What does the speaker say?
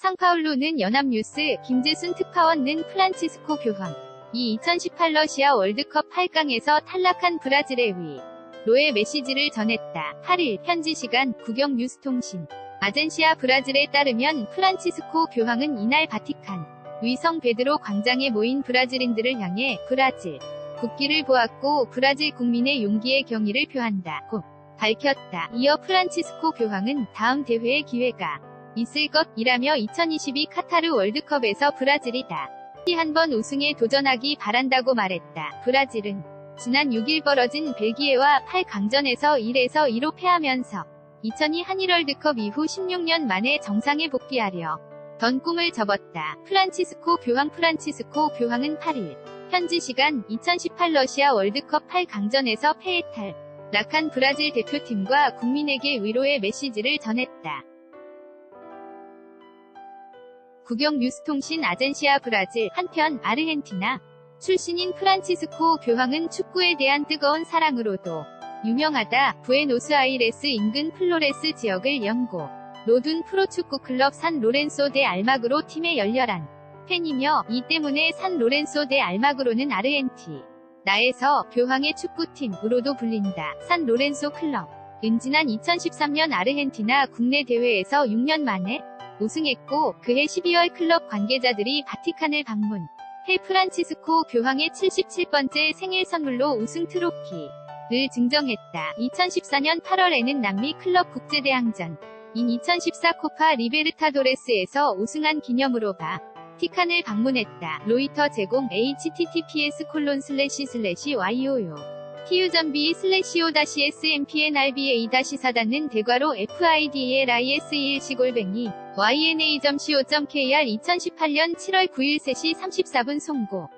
상파울루는 연합뉴스, 김재순 특파원는 프란치스코 교황. 이 2018 러시아 월드컵 8강에서 탈락한 브라질의 위. 로의 메시지를 전했다. 8일 현지 시간 국영 뉴스통신. 아젠시아 브라질에 따르면 프란치스코 교황은 이날 바티칸 위성 베드로 광장에 모인 브라질인들을 향해 브라질 국기를 보았고 브라질 국민의 용기의 경의를 표한다고 밝혔다. 이어 프란치스코 교황은 다음 대회의 기회가 있을 것이라며 2022 카타르 월드컵에서 브라질이다. 한번 우승에 도전하기 바란다고 말했다. 브라질은 지난 6일 벌어진 벨기에와 8강전에서 1에서 2로 패하면서 2002 한일 월드컵 이후 16년 만에 정상에 복귀하려 던 꿈을 접었다. 프란치스코 교황 프란치스코 교황은 8일 현지 시간 2018 러시아 월드컵 8강전에서 패해탈 락한 브라질 대표팀과 국민에게 위로의 메시지를 전했다. 국영 뉴스통신 아젠시아 브라질 한편 아르헨티나 출신인 프란치스코 교황은 축구에 대한 뜨거운 사랑으로도 유명하다. 부에노스아이레스 인근 플로레스 지역을 연고 로둔 프로축구 클럽 산 로렌소 데 알마그로 팀의 열렬한 팬이며 이 때문에 산 로렌소 데 알마그로는 아르헨티 나에서 교황의 축구팀으로도 불린다. 산 로렌소 클럽 은 지난 2013년 아르헨티나 국내 대회에서 6년 만에 우승했고 그해 12월 클럽 관계자들이 바티칸을 방문 해 프란치스코 교황의 77번째 생일 선물로 우승 트로피를 증정했다. 2014년 8월에는 남미 클럽 국제대항전 인 2014 코파 리베르타도레스에서 우승한 기념으로 바 티칸을 방문했다. 로이터 제공 https 콜론 슬래시 슬래시 yoyo TU전비 슬래시 o SMPNRBA 4닫는 대괄호 FIDELIS1 시골뱅이 yna.co.kr 2018년 7월 9일 3시 34분 송고